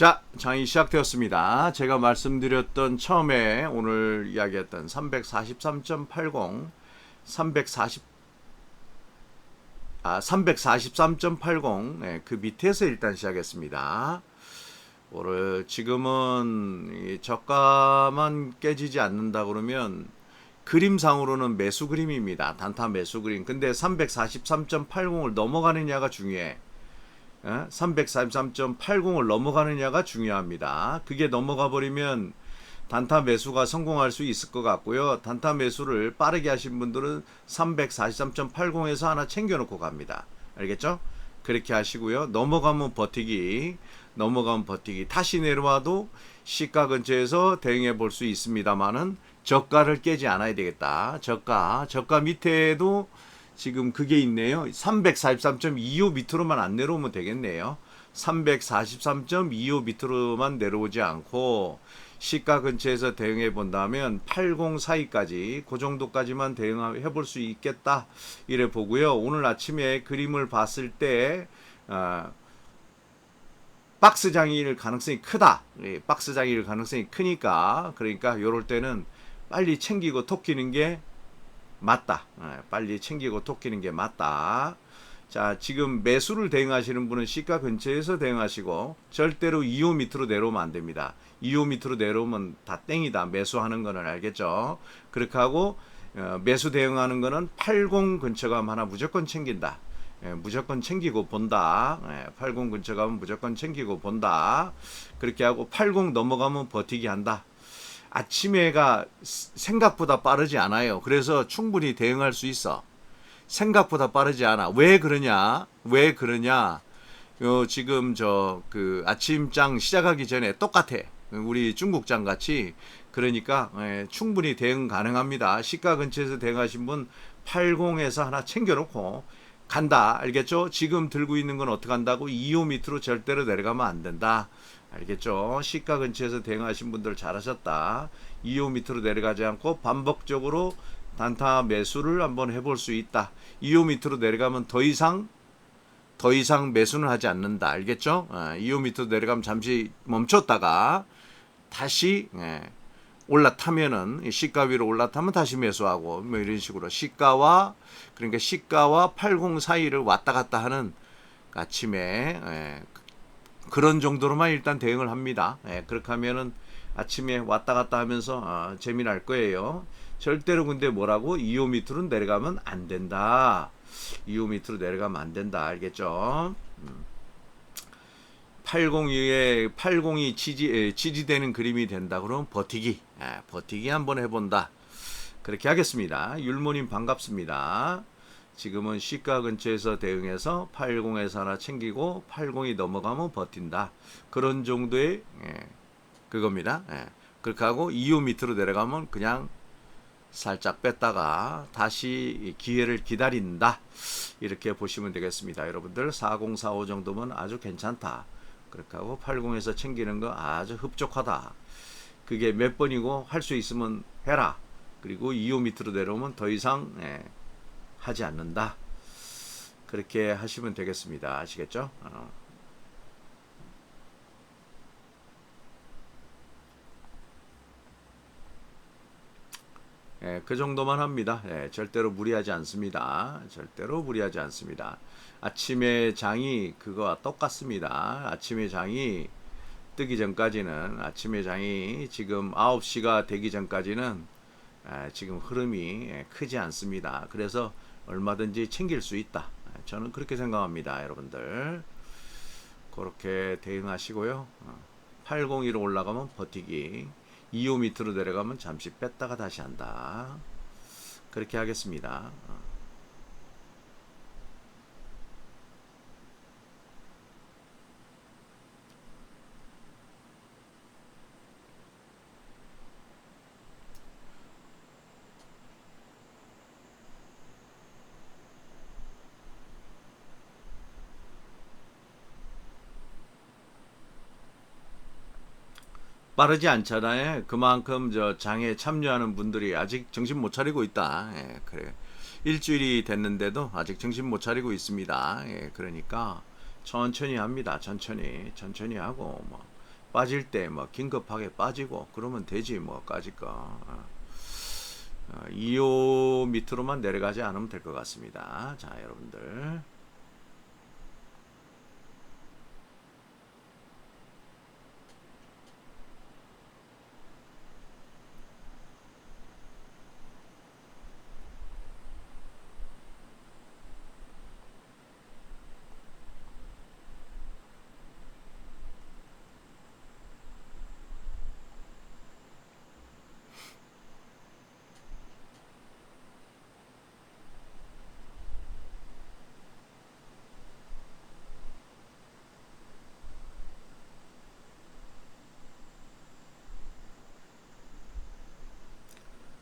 자, 장이 시작되었습니다. 제가 말씀드렸던 처음에 오늘 이야기했던 343.80, 340, 아, 343.80, 네, 그 밑에서 일단 시작했습니다. 오늘 지금은 이 저가만 깨지지 않는다 그러면 그림상으로는 매수 그림입니다. 단타 매수 그림. 근데 343.80을 넘어가느냐가 중요해. 343.80을 넘어가느냐가 중요합니다. 그게 넘어가 버리면 단타 매수가 성공할 수 있을 것 같고요. 단타 매수를 빠르게 하신 분들은 343.80에서 하나 챙겨놓고 갑니다. 알겠죠? 그렇게 하시고요. 넘어가면 버티기, 넘어가면 버티기. 다시 내려와도 시가 근처에서 대응해 볼 수 있습니다만은 저가를 깨지 않아야 되겠다. 저가, 저가 밑에도 지금 그게 있네요. 343.25 밑으로만 안 내려오면 되겠네요. 343.25 밑으로만 내려오지 않고 시가 근처에서 대응해 본다면 80 사이까지 그 정도까지만 대응해 볼 수 있겠다 이래 보고요. 오늘 아침에 그림을 봤을 때 어, 박스 장일 가능성이 크다. 예, 박스 장일 가능성이 크니까 그러니까 이럴 때는 빨리 챙기고 토끼는 게 맞다. 예, 빨리 챙기고 토끼는 게 맞다. 자, 지금 매수를 대응하시는 분은 시가 근처에서 대응하시고 절대로 2호 밑으로 내려오면 안 됩니다. 2호 밑으로 내려오면 다 땡이다. 매수하는 거는 알겠죠? 그렇게 하고 어, 매수 대응하는 거는 80 근처 가면 하나 무조건 챙긴다. 예, 무조건 챙기고 본다. 예, 80 근처 가면 무조건 챙기고 본다. 그렇게 하고 80 넘어가면 버티기 한다. 아침에가 생각보다 빠르지 않아요. 그래서 충분히 대응할 수 있어. 생각보다 빠르지 않아. 왜 그러냐? 왜 그러냐? 요 지금 저 그 아침장 시작하기 전에 똑같아. 우리 중국장 같이 그러니까 예, 충분히 대응 가능합니다. 시가 근처에서 대응하신 분 80에서 하나 챙겨놓고 간다. 알겠죠? 지금 들고 있는 건 어떻게 한다고 2호 밑으로 절대로 내려가면 안 된다. 알겠죠? 시가 근처에서 대응하신 분들 잘하셨다. 2호 밑으로 내려가지 않고 반복적으로 단타 매수를 한번 해볼 수 있다. 2호 밑으로 내려가면 더 이상 더 이상 매수는 하지 않는다. 알겠죠? 아, 2호 밑으로 내려가면 잠시 멈췄다가 다시 예, 올라타면은 시가 위로 올라타면 다시 매수하고 뭐 이런 식으로 시가와 그러니까 시가와 80 사이를 왔다 갔다 하는 아침에 예, 그런 정도로만 일단 대응을 합니다. 예, 그렇게 하면은 아침에 왔다 갔다 하면서 아, 재미날 거예요. 절대로 근데 뭐라고 2호 밑으로 내려가면 안 된다. 2호 밑으로 내려가면 안 된다. 알겠죠? 802에 80이 지지 지지되는 그림이 된다. 그러면 버티기, 예, 버티기 한번 해본다. 그렇게 하겠습니다. 율모님 반갑습니다. 지금은 시가 근처에서 대응해서 80에서 하나 챙기고 80이 넘어가면 버틴다. 그런 정도의 예, 그겁니다. 예. 그렇게 하고 2호 밑으로 내려가면 그냥 살짝 뺐다가 다시 기회를 기다린다. 이렇게 보시면 되겠습니다. 여러분들 4045 정도면 아주 괜찮다. 그렇게 하고 80에서 챙기는 거 아주 흡족하다. 그게 몇 번이고 할 수 있으면 해라. 그리고 2호 밑으로 내려오면 더 이상 예, 하지 않는다. 그렇게 하시면 되겠습니다. 아시겠죠? 어. 예, 그 정도만 합니다. 예, 절대로 무리하지 않습니다. 절대로 무리하지 않습니다. 아침에 장이 그거와 똑같습니다. 아침에 장이 뜨기 전까지는 아침에 장이 지금 9시가 되기 전까지는 예, 지금 흐름이 예, 크지 않습니다. 그래서 얼마든지 챙길 수 있다. 예, 저는 그렇게 생각합니다. 여러분들. 그렇게 대응하시고요. 802로 어, 올라가면 버티기. 2호 밑으로 내려가면 잠시 뺐다가 다시 한다. 그렇게 하겠습니다. 빠르지 않잖아요. 그만큼 저 장에 참여하는 분들이 아직 정신 못 차리고 있다. 예, 그래. 일주일이 됐는데도 아직 정신 못 차리고 있습니다. 예, 그러니까 천천히 합니다. 천천히, 천천히 하고 뭐 빠질 때 뭐 긴급하게 빠지고 그러면 되지 뭐 까짓 거. 어. 어, 2호 밑으로만 내려가지 않으면 될 것 같습니다. 자, 여러분들.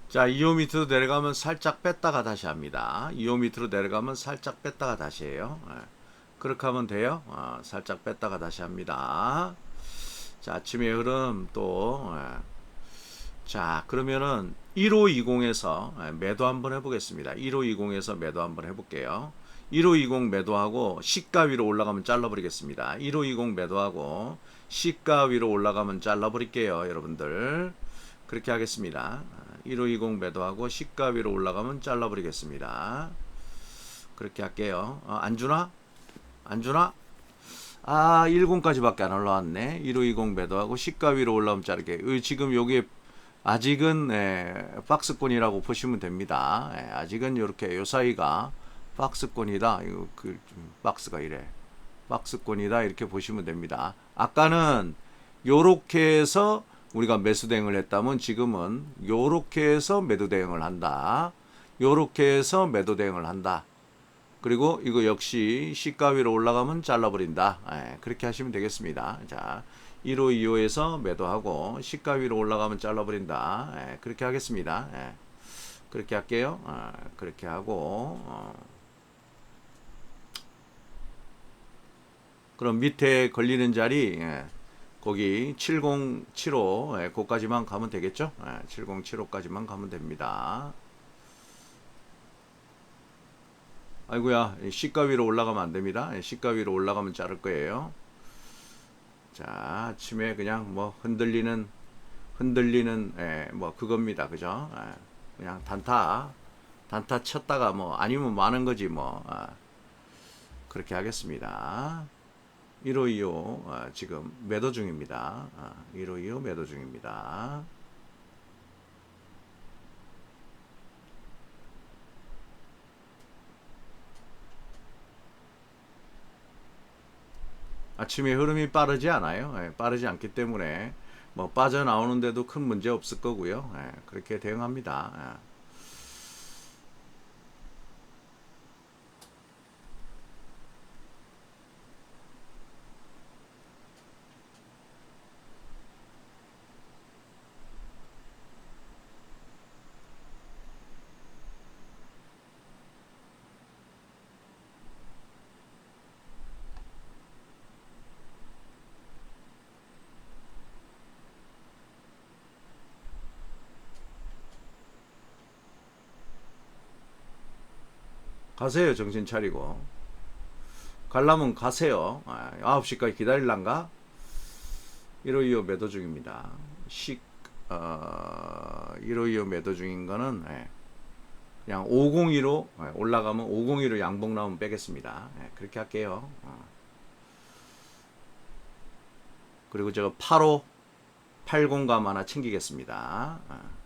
자, 2호 밑으로 내려가면 살짝 뺐다가 다시 합니다. 2호 밑으로 내려가면 살짝 뺐다가 다시 해요. 예. 그렇게 하면 돼요. 어, 살짝 뺐다가 다시 합니다. 자, 아침의 흐름 또. 예. 자, 그러면은 1520에서 예, 매도 한번 해보겠습니다. 1520에서 매도 한번 해볼게요. 1520 매도하고 시가 위로 올라가면 잘라버리겠습니다. 1520 매도하고 시가 위로 올라가면 잘라버릴게요. 여러분들. 그렇게 하겠습니다. 1520 매도하고 시가 위로 올라가면 잘라버리겠습니다. 그렇게 할게요. 어, 안 주나? 안 주나? 아, 10까지밖에 안 올라왔네. 1520 매도하고 시가 위로 올라오면 자르게. 어, 지금 여기 아직은 예, 박스권이라고 보시면 됩니다. 예, 아직은 이렇게 요 사이가 박스권이다. 이거 그 박스가 이래. 박스권이다 이렇게 보시면 됩니다. 아까는 요렇게 해서 우리가 매수 대응을 했다면 지금은 요렇게 해서 매도 대응을 한다. 요렇게 해서 매도 대응을 한다. 그리고 이거 역시 시가 위로 올라가면 잘라버린다. 예, 그렇게 하시면 되겠습니다. 자, 1호, 2호에서 매도하고 시가 위로 올라가면 잘라버린다. 예, 그렇게 하겠습니다. 예, 그렇게 할게요. 어, 그렇게 하고 어. 그럼 밑에 걸리는 자리 예, 거기 7075 예, 거기까지만 가면 되겠죠? 예, 7075까지만 가면 됩니다. 아이고야 시가 위로 올라가면 안 됩니다. 예, 시가 위로 올라가면 자를 거예요. 자 아침에 그냥 뭐 흔들리는 흔들리는 예, 뭐 그겁니다. 그죠? 예, 그냥 단타 단타 쳤다가 뭐 아니면 많은 거지 뭐 아, 그렇게 하겠습니다. 1525 아, 지금 매도 중입니다. 아, 1525 매도 중입니다. 아침에 흐름이 빠르지 않아요. 예, 빠르지 않기 때문에 뭐 빠져나오는데도 큰 문제 없을 거고요. 예, 그렇게 대응합니다. 예. 가세요 정신 차리고. 갈라면 가세요. 아, 9시까지 기다릴란가? 1호2호 매도 중입니다. 식 어, 1호2호 매도 중인 거는 예, 그냥 502로 예, 올라가면 502로 양봉 나오면 빼겠습니다. 예, 그렇게 할게요. 어. 그리고 제가 85 80감 하나 챙기겠습니다. 어.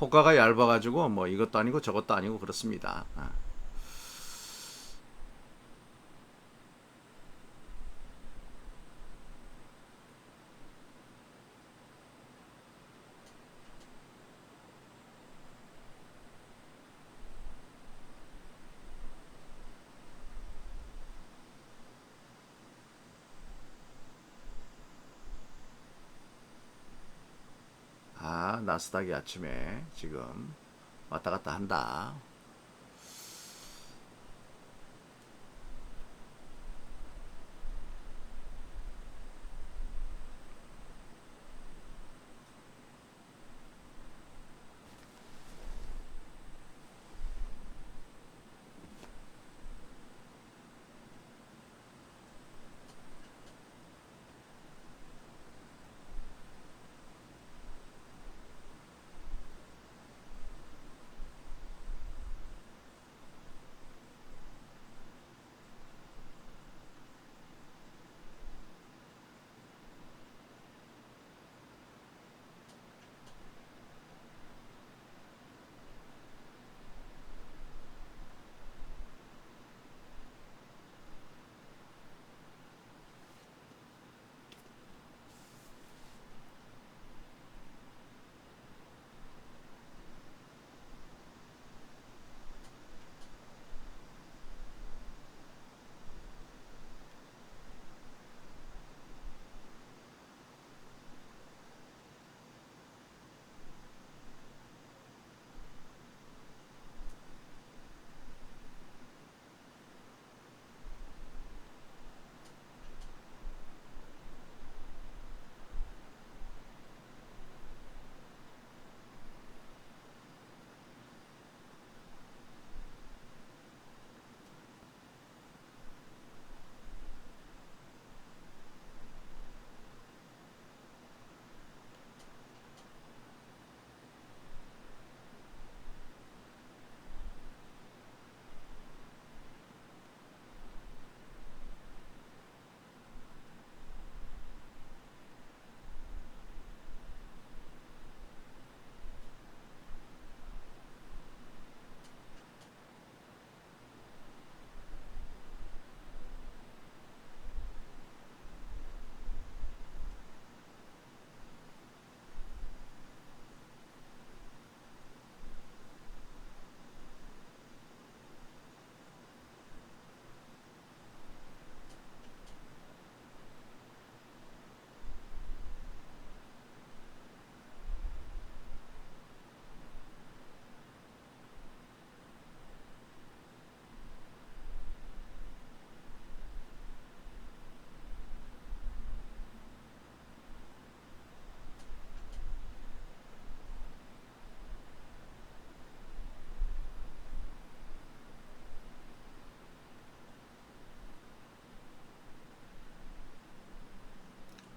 호가가 얇아가지고 뭐 이것도 아니고 저것도 아니고 그렇습니다. 아. 나스닥이 아침에 지금 왔다 갔다 한다.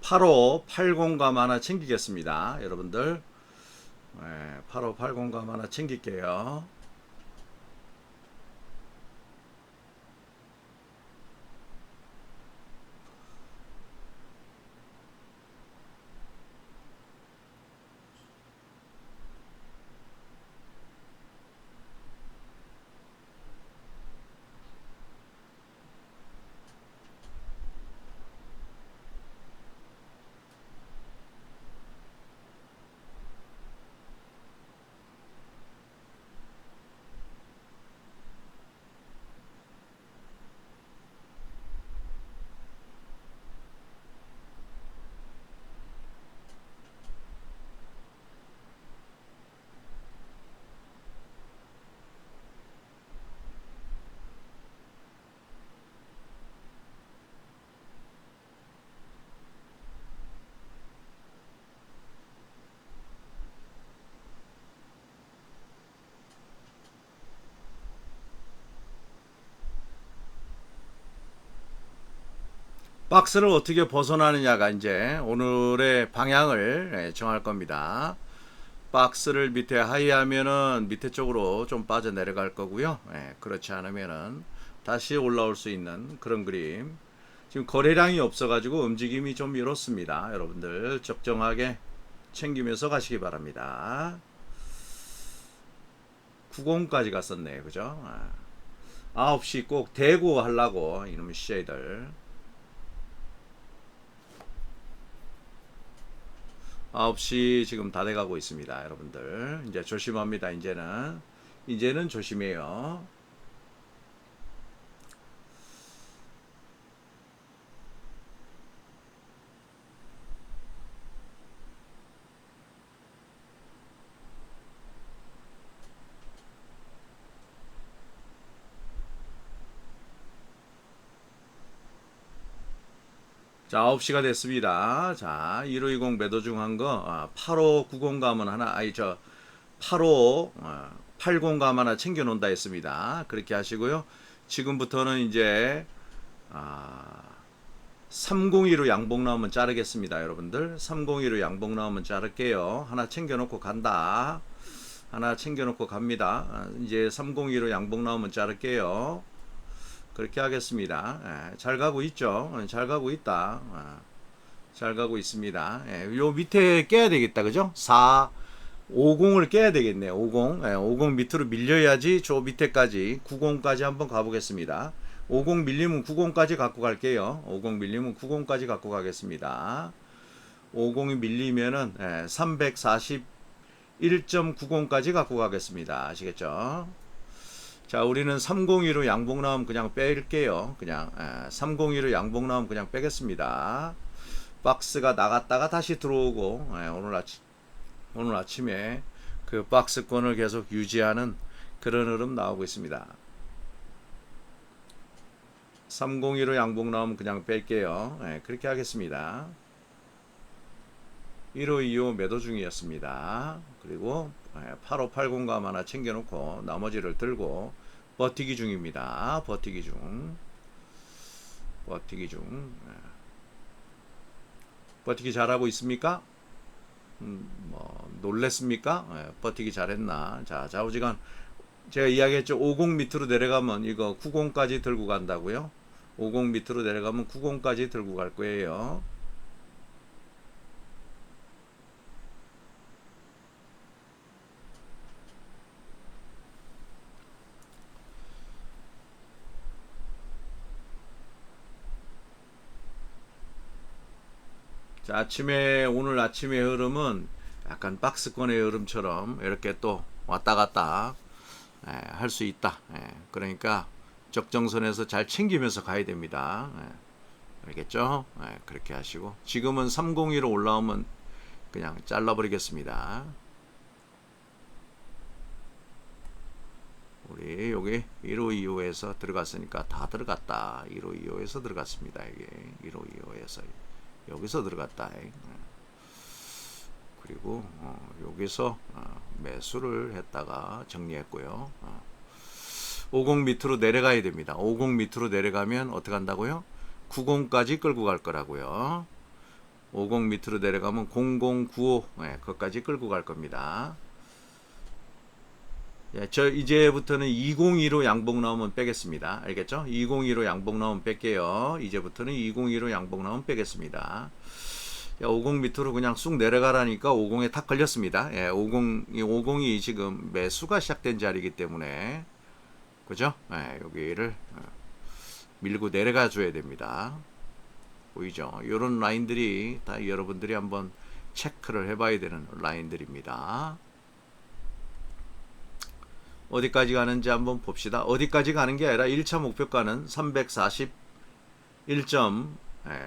85, 80감 하나 챙기겠습니다. 여러분들. 네, 85, 80감 하나 챙길게요. 박스를 어떻게 벗어나느냐가 이제 오늘의 방향을 예, 정할 겁니다. 박스를 밑에 하이하면은 밑에 쪽으로 좀 빠져 내려갈 거고요. 예, 그렇지 않으면은 다시 올라올 수 있는 그런 그림. 지금 거래량이 없어가지고 움직임이 좀 이렇습니다. 여러분들 적정하게 챙기면서 가시기 바랍니다. 90까지 갔었네요. 그죠? 아, 9시 꼭 대고 하려고 이놈의 CJ들. 9시 지금 다 돼가고 있습니다. 여러분들. 이제 조심합니다. 이제는. 이제는 조심해요. 자, 9시가 됐습니다. 자, 1520 매도 중한 거, 아, 8590 감은 하나, 아니, 저, 85, 어, 80감 하나 챙겨 놓는다 했습니다. 그렇게 하시고요. 지금부터는 이제, 아, 302로 양봉 나오면 자르겠습니다. 여러분들. 302로 양봉 나오면 자를게요. 하나 챙겨 놓고 간다. 하나 챙겨 놓고 갑니다. 아, 이제 302로 양봉 나오면 자를게요. 그렇게 하겠습니다. 예, 잘 가고 있죠. 예, 잘 가고 있다. 아, 잘 가고 있습니다. 예, 요 밑에 깨야 되겠다. 그죠? 4, 50을 깨야 되겠네요. 50. 예, 50 밑으로 밀려야지 저 밑에까지 90까지 한번 가보겠습니다. 50 밀리면 90까지 갖고 갈게요. 50 밀리면 90까지 갖고 가겠습니다. 50이 밀리면은 예, 341.90까지 갖고 가겠습니다. 아시겠죠? 자, 우리는 302로 양봉 나오면 그냥 뺄게요. 그냥 에, 302로 양봉 나오면 그냥 빼겠습니다. 박스가 나갔다가 다시 들어오고 에, 오늘 아침 오늘 아침에 그 박스권을 계속 유지하는 그런 흐름 나오고 있습니다. 302로 양봉 나오면 그냥 뺄게요. 에, 그렇게 하겠습니다. 1호, 2호 매도 중이었습니다. 그리고 8580감 하나 챙겨놓고 나머지를 들고 버티기 중입니다. 버티기 중. 버티기 중. 예. 버티기 잘하고 있습니까? 음, 뭐 놀랬습니까? 예, 버티기 잘했나? 자, 좌우지간 제가 이야기했죠. 50 밑으로 내려가면 이거 90까지 들고 간다고요. 50 밑으로 내려가면 90까지 들고 갈 거예요. 아침에 오늘 아침의 흐름은 약간 박스권의 흐름처럼 이렇게 또 왔다 갔다 예, 할수 있다. 예, 그러니까 적정선에서 잘 챙기면서 가야 됩니다. 예, 알겠죠? 예, 그렇게 하시고 지금은 302로 올라오면 그냥 잘라버리겠습니다. 우리 여기 1호 2호에서 들어갔으니까 다 들어갔다. 1호 2호에서 들어갔습니다. 이게 1호 2호에서 여기서 들어갔다. 그리고 어, 여기서 어, 매수를 했다가 정리했고요. 어. 50 밑으로 내려가야 됩니다. 50 밑으로 내려가면 어떻게 한다고요? 90까지 끌고 갈 거라고요. 50 밑으로 내려가면 0095 예, 거기까지 끌고 갈 겁니다. 예, 저 이제부터는 202로 양봉 나오면 빼겠습니다. 알겠죠? 202로 양봉 나오면 뺄게요. 이제부터는 202로 양봉 나오면 빼겠습니다. 야, 50 밑으로 그냥 쑥 내려가라니까 50에 탁 걸렸습니다. 예, 50, 50이 지금 매수가 시작된 자리이기 때문에 그죠? 예, 여기를 어, 밀고 내려가 줘야 됩니다. 보이죠? 이런 라인들이 다 여러분들이 한번 체크를 해봐야 되는 라인들입니다. 어디까지 가는지 한번 봅시다. 어디까지 가는 게 아니라 1차 목표가는 341점 예,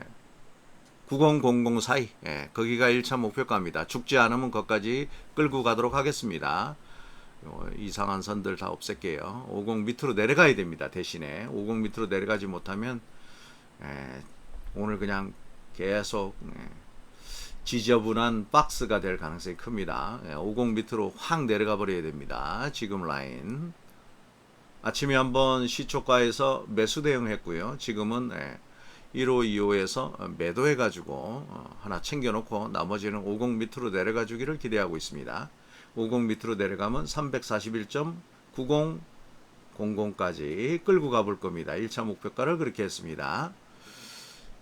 9000 사이 예, 거기가 1차 목표가입니다. 죽지 않으면 거기까지 끌고 가도록 하겠습니다. 요 이상한 선들 다 없앨게요. 50 밑으로 내려가야 됩니다. 대신에 50 밑으로 내려가지 못하면 예, 오늘 그냥 계속 예, 지저분한 박스가 될 가능성이 큽니다. 예, 50 밑으로 확 내려가 버려야 됩니다. 지금 라인 아침에 한번 시초가에서 매수 대응했고요. 지금은 예, 1호, 2호에서 매도해 가지고 하나 챙겨 놓고 나머지는 50 밑으로 내려가 주기를 기대하고 있습니다. 50 밑으로 내려가면 341.9000까지 끌고 가볼 겁니다. 1차 목표가를 그렇게 했습니다.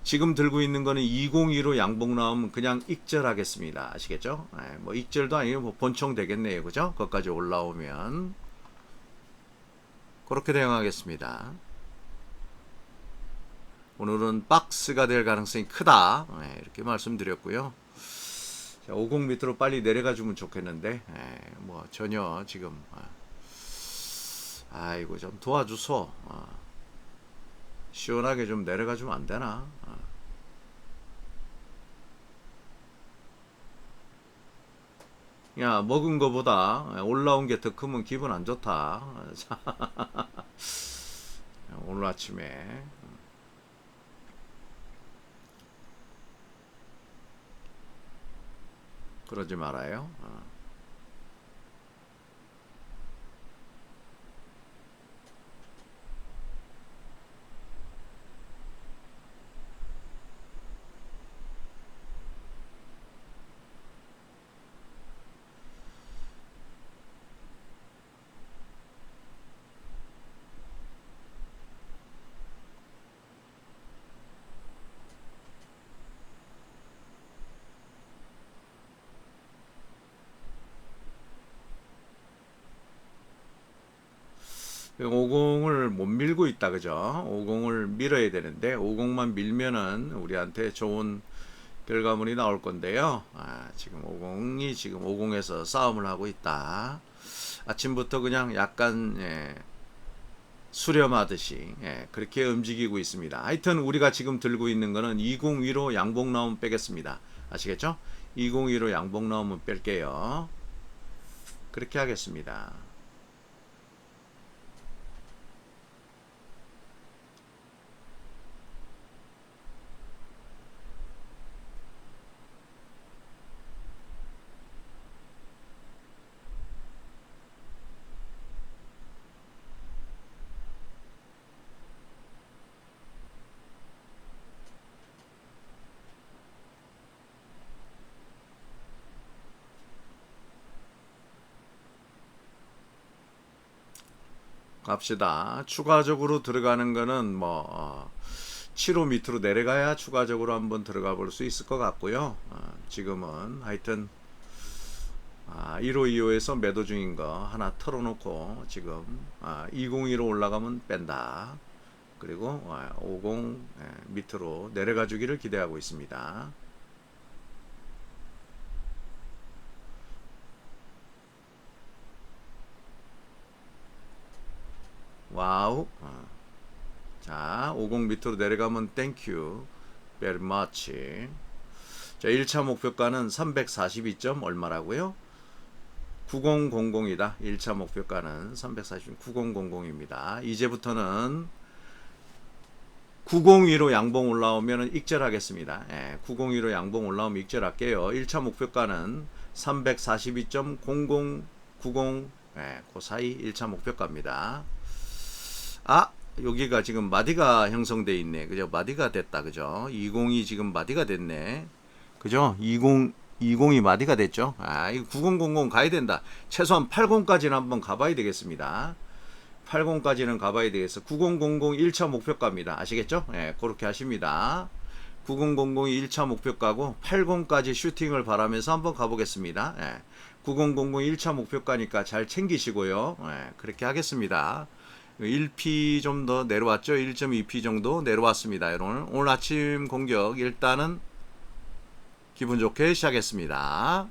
지금 들고 있는 거는 202로 양봉 나오면 그냥 익절하겠습니다. 아시겠죠? 예, 뭐 익절도 아니고 뭐 본청 되겠네요. 그죠? 거기까지 올라오면 그렇게 대응하겠습니다. 오늘은 박스가 될 가능성이 크다. 예, 이렇게 말씀드렸고요. 자, 50 밑으로 빨리 내려가 주면 좋겠는데, 예, 뭐 전혀 지금 아, 이고 좀 도와주소. 아, 시원하게 좀 내려가 주면 안 되나? 야, 먹은 거보다 올라온 게 더 크면 기분 안 좋다. 자, 오늘 아침에 그러지 말아요. 50을 못 밀고 있다 그죠? 50을 밀어야 되는데 50만 밀면은 우리한테 좋은 결과물이 나올 건데요. 아, 지금 50이 지금 50에서 싸움을 하고 있다. 아침부터 그냥 약간 예, 수렴하듯이 예, 그렇게 움직이고 있습니다. 하여튼 우리가 지금 들고 있는 거는 202로 양봉 나오면 빼겠습니다. 아시겠죠? 202로 양봉 나오면 뺄게요. 그렇게 하겠습니다. 갑시다. 추가적으로 들어가는 거는 뭐 어, 7호 밑으로 내려가야 추가적으로 한번 들어가 볼 수 있을 것 같고요. 어, 지금은 하여튼 아, 1호, 2호에서 매도 중인 거 하나 털어놓고 지금 아, 202로 올라가면 뺀다. 그리고 아, 50 예, 밑으로 내려가 주기를 기대하고 있습니다. 와우. 어. 자, 50 밑으로 내려가면 땡큐. very. 자, 1차 목표가는 342점 얼마라고요? 9000이다. 1차 목표가는 340, 9000입니다. 이제부터는 902로 양봉 올라오면 익절하겠습니다. 예, 902로 양봉 올라오면 익절할게요. 1차 목표가는 342.0090 예, 그 사이 1차 목표가입니다. 아 여기가 지금 마디가 형성돼 있네 그죠 마디가 됐다 그죠 20이 지금 마디가 됐네 그죠? 20 20이 마디가 됐죠. 아, 이9000 가야 된다. 최소한 80까지는 한번 가봐야 되겠습니다. 80까지는 가봐야 되겠어. 9000 1차 목표가입니다. 아시겠죠? 예, 그렇게 하십니다. 9000이 1차 목표가고 80까지 슈팅을 바라면서 한번 가보겠습니다. 예. 9000 1차 목표가니까 잘 챙기시고요. 예, 그렇게 하겠습니다. 1P 좀 더 내려왔죠? 1.2P 정도 내려왔습니다. 여러분 오늘 아침 공격 일단은 기분 좋게 시작했습니다.